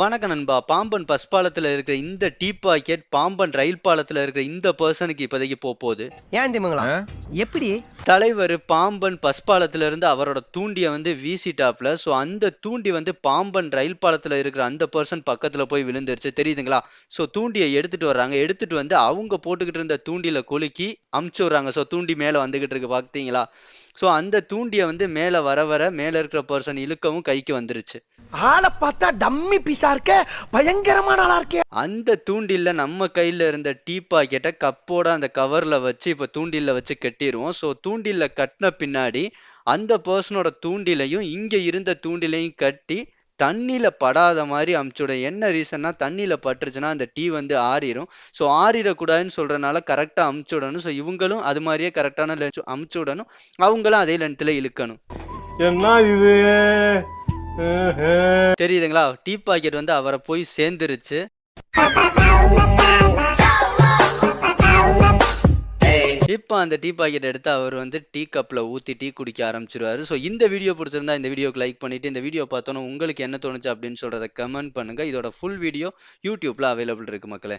வணக்கம் நண்பா. பாம்பன் பஸ் பாலத்துல இருக்கிற இந்த டீ பாக்கெட் பாம்பன் ரயில் பாலத்துல இருக்கிற இந்த பர்சனுக்கு இப்போதைக்கு போக போகுது. ஏன் திமுங்களா? எப்படி? தலைவர் பாம்பன் பஸ் பாலத்துல இருந்து அவரோட தூண்டியை வந்து வீசிட்டாப்ல. ஸோ அந்த தூண்டி வந்து பாம்பன் ரயில் பாலத்துல இருக்கிற அந்த பர்சன் பக்கத்துல போய் விழுந்துருச்சு. தெரியுதுங்களா? ஸோ தூண்டியை எடுத்துட்டு வர்றாங்க. எடுத்துட்டு வந்து அவங்க போட்டுக்கிட்டு இருந்த தூண்டில குலுக்கி அமுச்சு விடுறாங்க. ஸோ தூண்டி மேல வந்துகிட்டு இருக்கு. பாத்தீங்களா? ஸோ அந்த தூண்டியை வந்து மேல வர வர மேல இருக்கிற பர்சன் இழுக்கவும் கைக்கு வந்துருச்சு. ஆளை பார்த்தா டம்மி பீஸா இருக்க பயங்கரமான ஆளா இருக்கே. அந்த தூண்டில்ல நம்ம கையில இருந்த டீ பாக்கெட்டை கப்போட அந்த கவர்ல வச்சு இப்ப தூண்டில்ல வச்சு கட்டிடுவோம் ஸோ தூண்டில்ல கட்டின பின்னாடி அந்த பர்சனோட தூண்டிலையும் இங்க இருந்த தூண்டிலையும் கட்டி தண்ணியில படாத மாதிரி அமுச்சுடும் என்ன ரீசன்னா தண்ணியில பட்டுருச்சுன்னா அந்த டீ வந்து ஆறிடும் ஸோ ஆறிடக்கூடாதுன்னு சொல்றதுனால கரெக்டா அமுச்சு விடணும் ஸோ இவங்களும் அது மாதிரியே கரெக்டான அமுச்சு விடணும் அவங்களும் அதே லென்த்ல இழுக்கணும். என்ன இது? தெரியுதுங்களா? டீ பாக்கெட் வந்து அவரை போய் சேர்ந்துருச்சு. கண்டிப்பாக அந்த டீ பாக்கெட் எடுத்து அவர் வந்து டீ கப்ல ஊற்றி டீ குடிக்க ஆரம்பிச்சிருவாரு. ஸோ இந்த வீடியோ பிடிச்சிருந்தா இந்த வீடியோக்கு லைக் பண்ணிட்டு இந்த வீடியோ பார்த்தோன்னா உங்களுக்கு என்ன தோணுச்சு அப்படின்னு சொல்கிறத கமெண்ட் பண்ணுங்க. இதோட ஃபுல் வீடியோ யூடியூப்ல அவைலபிள் இருக்கு மக்களே.